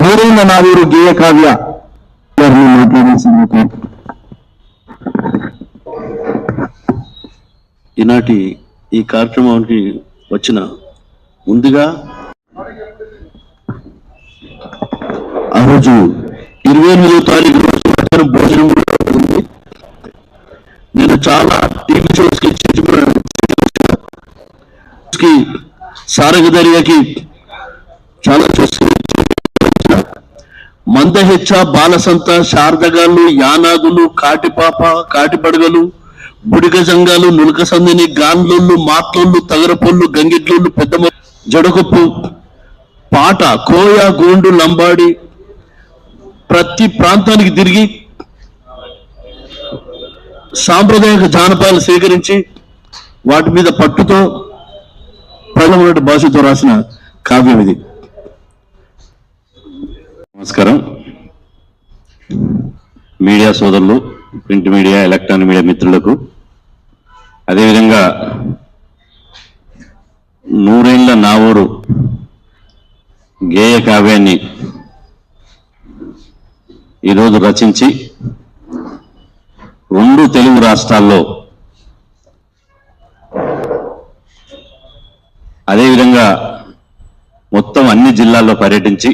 పేరైన నావూరు గేయ కావ్య గారిని మాట్లాడాల్సింది ఈనాటి ఈ కార్యక్రమానికి వచ్చిన ముందుగా ఆ రోజు ఇరవై ఎనిమిదో తారీఖు రోజు భోజనం కూడా ఉంది. నేను చాలా కి సారగదర్యాకి చాలా మందహెచ్చ బాలసంత శారదగాళ్ళు యానాదులు కాటిపాప కాటిపడగలు బుడిగ జంగాలు నులక సందిని గాన్లోళ్ళు మాట్లోళ్ళు తగరపొళ్ళు గంగిట్లోళ్ళు పెద్ద జడకొప్పు పాట కోయ గోండు లంబాడి ప్రతి ప్రాంతానికి తిరిగి సాంప్రదాయక జానపదాలు సేకరించి వాటి మీద పట్టుతో ప్రజల భాషతో రాసిన కావ్యం ఇది. నమస్కారం. మీడియా సోదరులు ప్రింట్ మీడియా ఎలక్ట్రానిక్ మీడియా మిత్రులకు అదేవిధంగా నూరేళ్ళ నావూరు గేయ కావ్యాన్ని ఈరోజు రచించి రెండు తెలుగు రాష్ట్రాల్లో అదేవిధంగా మొత్తం అన్ని జిల్లాల్లో పర్యటించి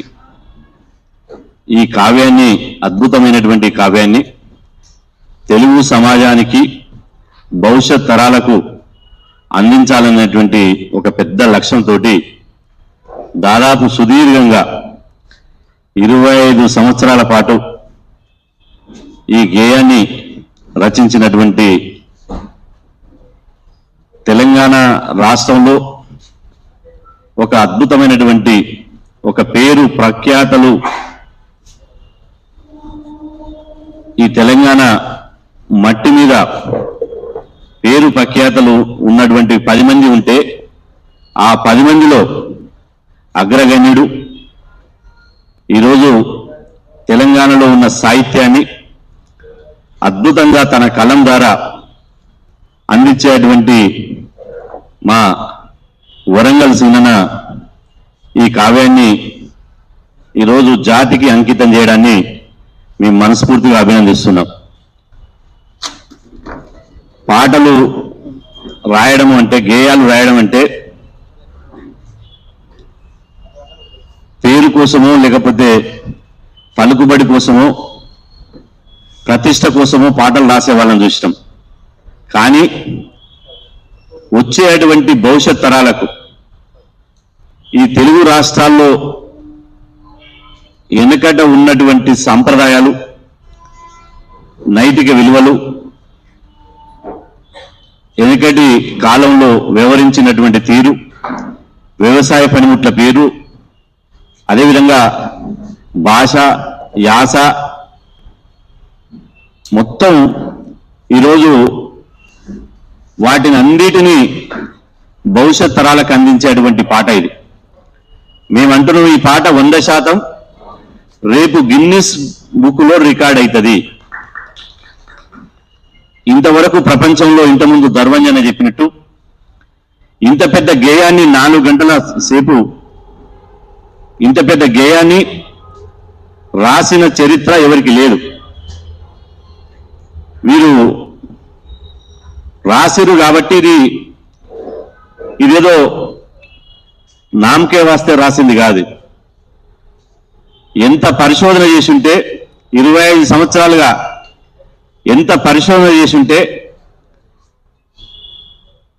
ఈ కావ్యాన్ని అద్భుతమైనటువంటి కావ్యాన్ని తెలుగు సమాజానికి భవిష్యత్ తరాలకు అందించాలనేటువంటి ఒక పెద్ద లక్ష్యంతో దాదాపు సుదీర్ఘంగా ఇరవై ఐదు సంవత్సరాల పాటు ఈ గేయాన్ని రచించినటువంటి తెలంగాణ రాష్ట్రంలో ఒక అద్భుతమైనటువంటి ఒక పేరు ప్రఖ్యాతలు ఈ తెలంగాణ మట్టి మీద పేరు ప్రఖ్యాతలు ఉన్నటువంటి పది మంది ఉంటే ఆ పది మందిలో అగ్రగణ్యుడు ఈరోజు తెలంగాణలో ఉన్న సాహిత్యాన్ని అద్భుతంగా తన కలం ద్వారా అందించేటువంటి మా వరంగల్ సీనన ఈ కావ్యాన్ని ఈరోజు జాతికి అంకితం చేయడాన్ని మేము మనస్ఫూర్తిగా అభినందిస్తున్నాం. పాటలు రాయడం అంటే గేయాలు రాయడం అంటే పేరు కోసమో లేకపోతే పలుకుబడి కోసమో ప్రతిష్ట కోసమో పాటలు రాసే వాళ్ళని చూసినాం. కానీ వచ్చేటువంటి భవిష్యత్ తరాలకు. ఈ తెలుగు రాష్ట్రాల్లో వెనుకట ఉన్నటువంటి సాంప్రదాయాలు నైతిక విలువలు వెనుకటి కాలంలో వ్యవహరించినటువంటి తీరు వ్యవసాయ పనిముట్ల పేరు అదేవిధంగా భాష యాస మొత్తం ఈరోజు వాటిని అన్నిటినీ భవిష్యత్ తరాలకు అందించేటువంటి పాట ఇది. మేమంటున్నాం ఈ పాట వంద శాతం రేపు గిన్నిస్ బుక్లో రికార్డ్ అవుతుంది ఇంతవరకు ప్రపంచంలో ఇంతకుముందు దర్వంజన చెప్పినట్టు ఇంత పెద్ద గేయాన్ని నాలుగు గంటల సేపు ఇంత పెద్ద గేయాన్ని రాసిన చరిత్ర ఎవరికి లేదు. వీరు రాసిరు కాబట్టి ఇది ఇదేదో నామకే వాస్తే రాసింది కాదు. ఎంత పరిశోధన చేసుంటే ఇరవై ఐదు సంవత్సరాలుగా ఎంత పరిశోధన చేసుంటే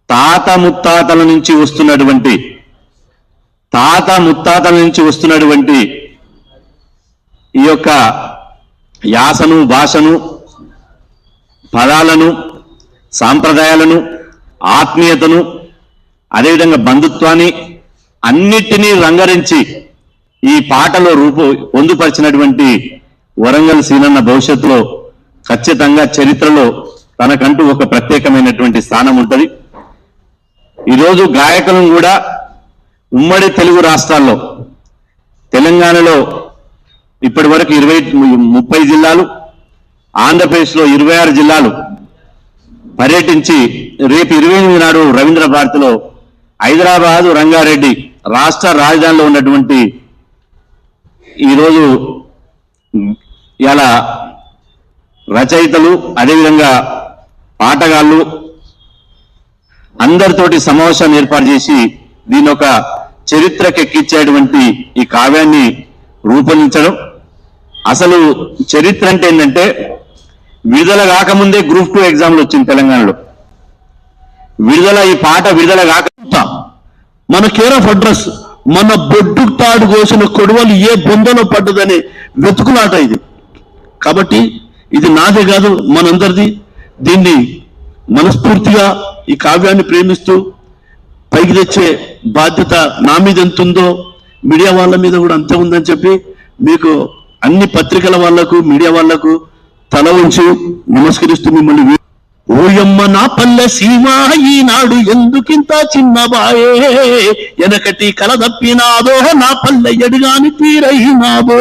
తాత ముత్తాతల నుంచి వస్తున్నటువంటి తాత ముత్తాతల నుంచి వస్తున్నటువంటి ఈ యొక్క యాసను భాషను పదాలను సాంప్రదాయాలను ఆత్మీయతను అదేవిధంగా బంధుత్వాన్ని అన్నిటినీ రంగరించి ఈ పాటలో రూపు పొందుపరిచినటువంటి వరంగల్ సీనన్న భవిష్యత్తులో ఖచ్చితంగా చరిత్రలో తనకంటూ ఒక ప్రత్యేకమైనటువంటి స్థానం ఉంటుంది. ఈరోజు గాయకులను కూడా ఉమ్మడి తెలుగు రాష్ట్రాల్లో తెలంగాణలో ఇప్పటి వరకు ఇరవై ముప్పై జిల్లాలు ఆంధ్రప్రదేశ్లో ఇరవై ఆరు జిల్లాలు పర్యటించి రేపు ఇరవై ఎనిమిది నాడు రవీంద్ర భారతిలో హైదరాబాదు రంగారెడ్డి రాష్ట్ర రాజధానిలో ఉన్నటువంటి ఈరోజు ఇలా రచయితలు అదేవిధంగా పాటగాళ్ళు అందరితోటి సమావేశాన్ని ఏర్పాటు చేసి దీని ఒక చరిత్రకెక్కించేటువంటి ఈ కావ్యాన్ని రూపొందించడం. అసలు చరిత్ర అంటే ఏంటంటే విడుదల కాకముందే గ్రూప్ టూ ఎగ్జామ్లు వచ్చింది తెలంగాణలో. విడుదల ఈ పాట విడుదల కాక మన కేర్ ఆఫ్ అడ్రస్ మన బొడ్డు తాడు కోసిన కొడువలు ఏ బొందలో పడ్డదనే వెతుకులాట ఇది. కాబట్టి ఇది నాదే కాదు మనందరిది. దీన్ని మనస్ఫూర్తిగా ఈ కావ్యాన్ని ప్రేమిస్తూ పైకి తెచ్చే బాధ్యత నా మీద ఎంత ఉందో మీడియా వాళ్ళ మీద కూడా అంతే ఉందని చెప్పి మీకు అన్ని పత్రికల వాళ్ళకు మీడియా వాళ్ళకు తల ఉంచి నమస్కరిస్తూ మిమ్మల్ని ఓయమ్మ నా పల్లె సీమ ఈనాడు ఎందుకింత చిన్నబాయే ఎనకటి కలదప్పినాదో నా పల్లె ఎడుగాని తీరైనాదో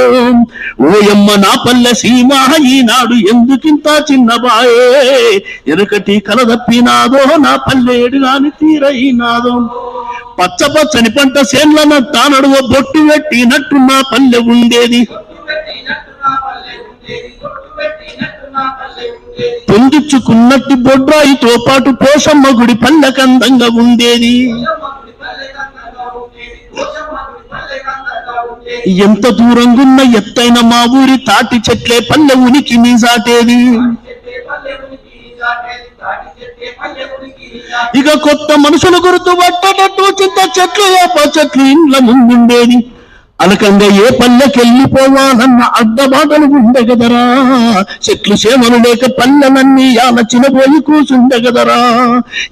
ఓయమ్మ నా పల్లె సీమ ఈనాడు ఎందుకింత చిన్నబాయే ఎనకటి కలదప్పినాదో నా పల్లె ఎడుగాని తీరైనాదో పచ్చ పచ్చని పంట సేన్లన తానడువ బొట్టు పెట్టినట్టు నా పల్లె ఉండేది. పొందించుకున్నట్టు బొడ్రాయితో పాటు పోషమ్మ గుడి పల్లెకందంగా ఉండేది. ఎంత దూరంగున్న ఎత్తైన మా ఊరి తాటి చెట్లే పల్లె ఉనికి మీసాటేది ఇక కొత్త మనుషుల గుర్తు పట్టనట్టు చింత చెట్లు ఏప చెట్లు ఇండ్ల ముందుండేది. అలకంగా ఏ పల్లెకెళ్ళిపోవాలన్న అడ్డబాటలు ఉండగదరా కదరా. చెట్లు సేమలు లేక పల్లెలన్నీ ఆలచిన పోయి కూసుండే కదరా.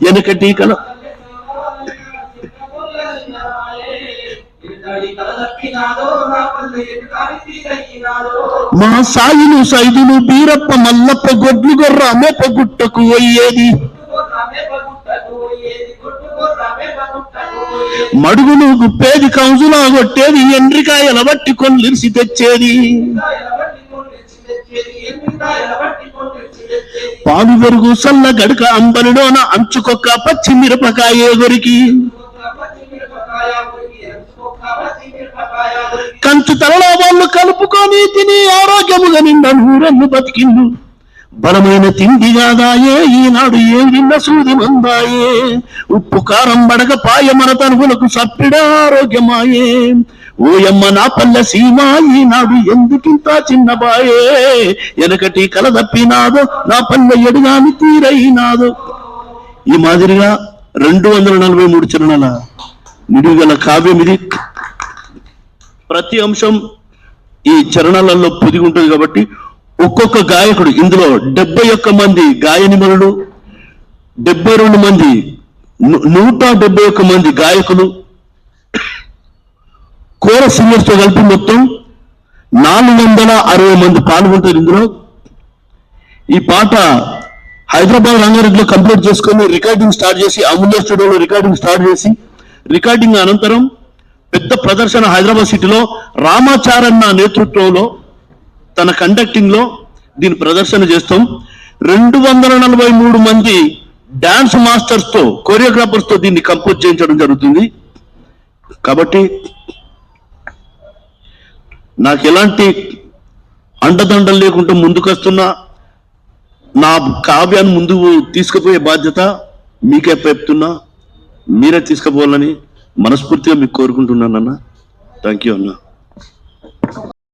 వెనకటి కల మా సాయిలు సైదులు బీరప్ప మల్లప్ప గొడ్లు గొర్ర అమ్మప్ప గుట్టకు అయ్యేది మడుగులు గుప్పేది కంజులా కొట్టేది ఎండ్రికాయల బట్టి కొన్నిరిసి తెచ్చేది. పాలు పెరుగు సల్ల గడక అంబలిలోన అంచుకొక్క పచ్చి మిరపకాయ గొరికి. కంచు తలలో వాళ్ళు కలుపుకొని తిని ఆరోగ్యముగా నిండా నూరన్ను బతికిండు. బలమైన తిండి కాదాయే ఈనాడు ఏం విన్న సూది మందాయే? ఉప్పు కారం బడగ పాయ మన తనువులకు సప్పిడా ఆరోగ్యమాయే. ఓయమ్మ నా పల్లె సీమ ఈనాడు ఎందుకింత చిన్నబాయే వెనకటి కల తప్పినాదో నా పల్లె ఎడుగాని తీరైనాదో ఈ మాదిరిగా రెండు వందల నలభై మూడు చరణాల నిడుగల కావ్యం ఇది ప్రతి అంశం ఈ చరణాలలో పొదిగి ఉంటుంది కాబట్టి ఒక్కొక్క గాయకుడు ఇందులో డెబ్బై ఒక్క మంది గాయనిమనులు డెబ్బై రెండు మంది నూట డెబ్బై ఒక్క మంది గాయకులు. కోర సింగర్స్తో కలిపి మొత్తం నాలుగు వందల అరవై మంది పాల్గొంటారు ఇందులో. ఈ పాట హైదరాబాద్ రంగారెడ్డిలో కంప్లీట్ చేసుకొని రికార్డింగ్ స్టార్ట్ చేసి అమూల్య స్టూడియోలో రికార్డింగ్ స్టార్ట్ చేసి రికార్డింగ్ అనంతరం పెద్ద ప్రదర్శన హైదరాబాద్ సిటీలో రామాచారన్న నేతృత్వంలో తన కండక్టింగ్లో దీని ప్రదర్శన చేస్తాం. రెండు వందల నలభై మూడు మంది డాన్స్ మాస్టర్స్తో కొరియోగ్రాఫర్స్తో దీన్ని కంపోజ్ చేయించడం జరుగుతుంది. కాబట్టి నాకు ఎలాంటి అండదండలు లేకుండా ముందుకొస్తున్నా నా కావ్యాన్ని ముందుకు తీసుకుపోయే బాధ్యత మీకే చెప్తున్నా మీరే తీసుకుపోవాలని మనస్ఫూర్తిగా మీకు కోరుకుంటున్నానన్న. థ్యాంక్ యూ అన్నా.